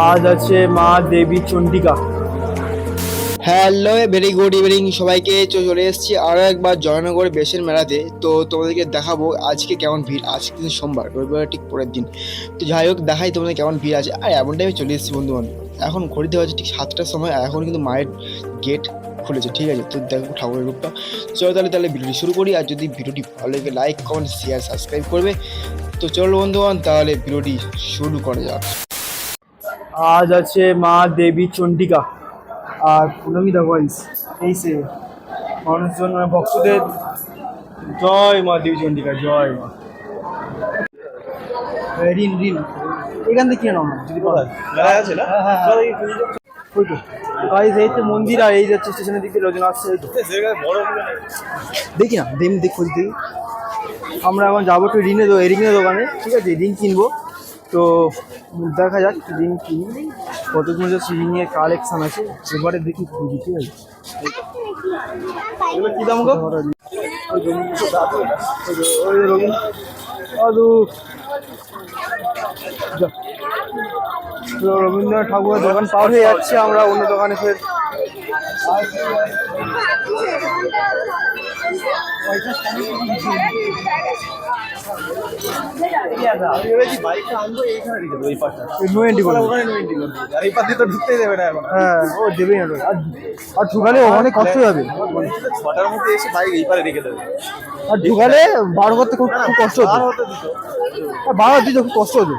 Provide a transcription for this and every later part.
আজ আছে মা Devi Chandika hello very good evening সবাইকে চলে এসেছি আরও একবার জয়নগর বেশের মেলাতে। তো তোমাদেরকে দেখাবো আজকে কেমন ভিড়, আজকে কিন্তু সোমবার রবিবার ঠিক পরের দিন। তো যাই হোক, দেখাই তোমাদের কেমন ভিড় আছে। আর এমন টাইমে চলে এসেছি বন্ধু বান্ধব এখন ঘড়িতে হচ্ছে ঠিক সাতটার সময় এখন কিন্তু মায়ের গেট খুলেছে, ঠিক আছে? তো দেখো ঠাকুরের রূপটা। চলো তাহলে তাহলে ভিডিওটি শুরু করি, আর যদি ভিডিওটি ভালো লাগে লাইক কমেন্ট শেয়ার সাবস্ক্রাইব করবে। তো চলো বন্ধুবান তাহলে ভিডিওটি শুরু করা যাক। আজ আছে মা দেবী চণ্ডিকা আর পুনমি দা ভয়েস এই সে মানুষজন মানে ভক্তদের। জয় মা দেবী চণ্ডিকা জয় মা। রিন রিন এখান থেকে কিনে নাও না যদি। আছে না? হ্যাঁ হ্যাঁ হ্যাঁ। ওই তো। গাইজ এই তো মন্দির আর এই যাচ্ছে স্টেশনের দিকে লোকজন আসছে দেখি না দেম দেখ খোঁজ দেখি আমরা এখন যাব একটু ঋণের রিংয়ের দোকানে ঠিক আছে? ঋণ কিনবো। তো দেখা যাক রিং কিনি কতগুলো যাচ্ছে রিংয়ের কালেকশন আছে? এবারে দেখি খুঁজি ঠিক আছে? কী দাম যে, যে, যে। যা। রবীন্দ্রনাথ ঠাকুরের দোকান পার হয়ে যাচ্ছে আমরা অন্য দোকানে ফের। আর ঢুকালে অনেক কষ্ট হবে ছটার মধ্যে এসে বাইক এই পারে রেখে দেবে আর ঢুকালে বার করতে খুব কষ্ট হতো হতে দিত খুব কষ্ট হতো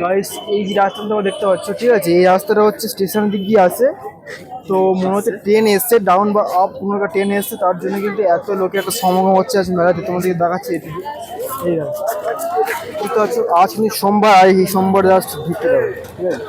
গাইস এই যে রাস্তাটা তোমরা দেখতে পাচ্ছ, ঠিক আছে? এই রাস্তাটা হচ্ছে স্টেশনের দিক দিয়ে আসে। তো মনে হচ্ছে ট্রেন এসছে ডাউন বা আপ কোনো একটা ট্রেন এসছে, তার জন্য কিন্তু এত লোকে একটা সমাগম হচ্ছে আজ মেলাতে। তোমাদেরকে দেখাচ্ছে এটুকু এই ঠিক আছে আজ কিন্তু সোমবার, আর এই সোমবার জাস্ট ঢুকতে যাবে। ঠিক আছে?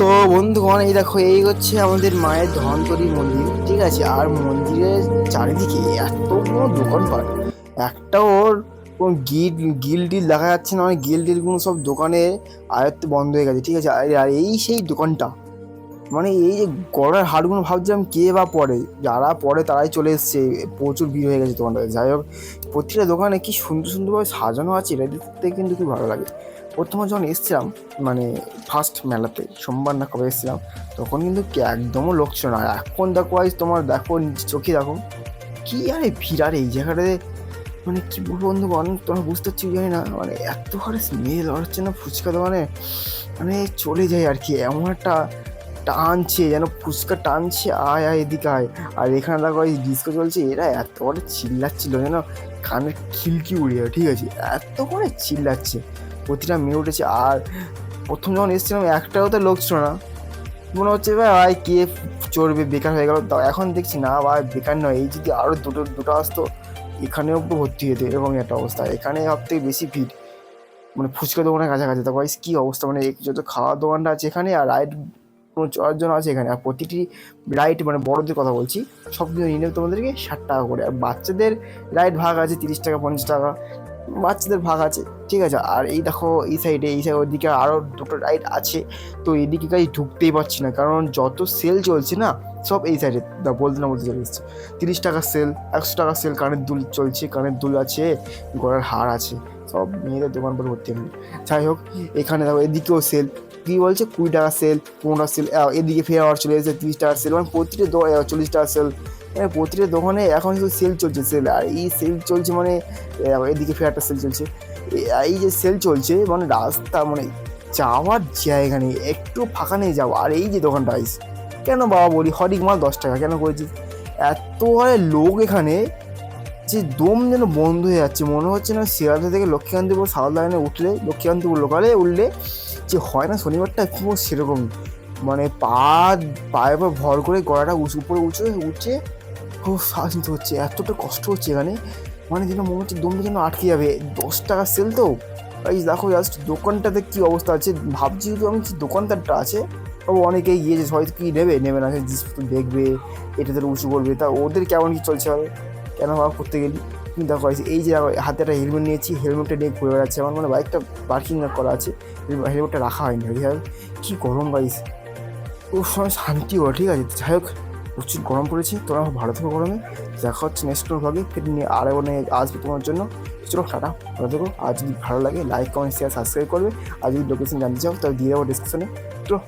তো বন্ধুগণ, এই দেখো, এই হচ্ছে আমাদের মায়ের ধনতরী মন্দির, ঠিক আছে? আর মন্দিরের চারিদিকে এত কোনো দোকানপাট। একটা ওর কোন গিল গিল টিল দেখা যাচ্ছে না মানে গিল টিলগুলো সব দোকানে আয়ত্ত বন্ধ হয়ে গেছে, ঠিক আছে? আর এই সেই দোকানটা মানে এই যে গড়ার হাটগুলো ভাবছিলাম কে বা পড়ে যারা পড়ে তারাই চলে এসছে, প্রচুর ভিড় হয়ে গেছে দোকানটাতে। যাই হোক, প্রতিটা দোকানে কি সুন্দর সুন্দরভাবে সাজানো আছে, এটা দেখতে কিন্তু খুব ভালো লাগে। প্রথমে যখন এসছিলাম মানে ফার্স্ট মেলাতে, সোমবার না কবে এসেছিলাম, তখন কিন্তু একদমও লোক ছিল না। এখন দেখো আজ তোমার দেখো চোখে দেখো, কি আরে ভিড়, আর এই জায়গাটাতে মানে কি বলব বন্ধু বন্ধুগণ তোমরা বুঝতে পারছি জানি না মানে এত হারে স্মেল হচ্ছে না ফুচকা দোকানে মানে চলে যায় আর কি, এমন একটা টানছে, যেন ফুচকা টানছে। আয় আয়, এদিকে আয়। আর এখানে দেখো এই ডিস্কো চলছে, এরা এত করে চিল্লাচ্ছিল যেন কানের খিলকি উড়ে যাবে ঠিক আছে? এত করে চিল্লাচ্ছে। প্রতিটা মেয়ে উঠেছে, আর প্রথম যখন এসেছিলাম, একটাও তো লোক ছিল না। মনে হচ্ছে ভাই ভাই, কে চড়বে? বেকার হয়ে গেল। এখন দেখছি, না, ভাই, বেকার নয়। এই যদি আরও দুটো দুটো আসতো, এখানেও ভর্তি হতো এরকমই একটা অবস্থা। এখানে সব থেকে বেশি ভিড়। মানে ফুচকা দোকানের কাছাকাছি। তো ভাই কী অবস্থা? মানে যত খাওয়ার দোকানটা আছে এখানে, আর রাইড চড়ার আছে এখানে। আর প্রতিটি রাইড মানে বড়দের কথা বলছি সব কিছু নিয়ে নেবে তোমাদেরকে ষাট টাকা করে। আর বাচ্চাদের রাইড ভাগ আছে তিরিশ টাকা, পঞ্চাশ টাকা। বাচ্চাদের ভাগ আছে, ঠিক আছে? আর এই দেখো, এই সাইডে এই সাইড ওদিকে আরও দুটো রাইড আছে। তো এদিকে কাজ ঢুকতেই পারছি না, কারণ যত সেল চলছে না, সব এই সাইডে বলতে না বলতে চলে এসছে। তিরিশ টাকার সেল একশো টাকার সেল কানের দুল চলছে, কানের দুল আছে, গলার হার আছে, সব মেয়েদের দোকান পরে ভর্তি হবে যাই হোক, এখানে দেখো, এদিকেও সেল কী বলছে? কুড়ি টাকা সেল পনেরো সেল এদিকে ফের আবার চলে এসেছে তিরিশ টাকার সেল মানে প্রতিটা দো- চল্লিশ টাকার সেল। মানে প্রতিটা দোকানে এখন শুধু সেল চলছে সেল, আর এই সেল চলছে মানে এদিকে ফের একটা সেল চলছে। এই যে সেল চলছে মানে রাস্তা মানে যাওয়ার জায়গা নেই, একটু ফাঁকা নেই যাওয়া আর এই যে দোকানটা আইস কেন বাবা বলি হরিক মাল দশ টাকা, কেন করেছিস? এত হারে লোক এখানে, যে দম যেন বন্ধ হয়ে যাচ্ছে। মনে হচ্ছে না শিয়ালদা থেকে লক্ষ্মীকান্তিপুর সাউথ লাইনে উঠলে, লক্ষ্মীকান্তিপুর লোকালে উঠলে যে হয় না, শনিবারটা পুরো সেরকম। মানে পা পায়ের উপর ভর করে গলাটা উঁচু, উপরে উঁচু উঠছে খুব শ্বাস নিতে হচ্ছে, এতটা কষ্ট হচ্ছে এখানে। মানে যেন মনে হচ্ছে দমটা যেন আটকে যাবে। দশ টাকা সেল তো। এই দেখো জাস্ট দোকানটাতে কি অবস্থা আছে। ভাবছি যদি আমি যে দোকানদারটা আছে ও অনেকেই গিয়েছে হয়তো কী নেবে? নেবে না জিনিসপত্র দেখবে এটাতে উঁচু করবে। তা ওদের কেমন কি চলছে হবে কেন ভাব করতে গেলি? কিন্তু দেখো, এই যে হাতে একটা হেলমেট নিয়েছি হেলমেটটা নিয়ে ঘুরে বেড়াচ্ছে। আমার মানে বাইকটা পার্কিং করা আছে। হেলমেটটা রাখা হয়নি কী গরম গাইস ও সময় শান্তি হয় ঠিক আছে? যাই হোক, প্রচুর গরম পড়েছে। তোমরা ভালো থেকো গরমে। দেখা হচ্ছে নেক্সট ভাগে ফির নিয়ে আরও মানে আসবে তোমার জন্য। চলো, টাটা। ভালো থেকো। আর যদি ভালো লাগে লাইক কমেন্ট শেয়ার সাবস্ক্রাইব করবে। আর যদি লোকেশন জানতে চাও, তাহলে দিয়ে দেবো ডিসক্রিপশনে চলো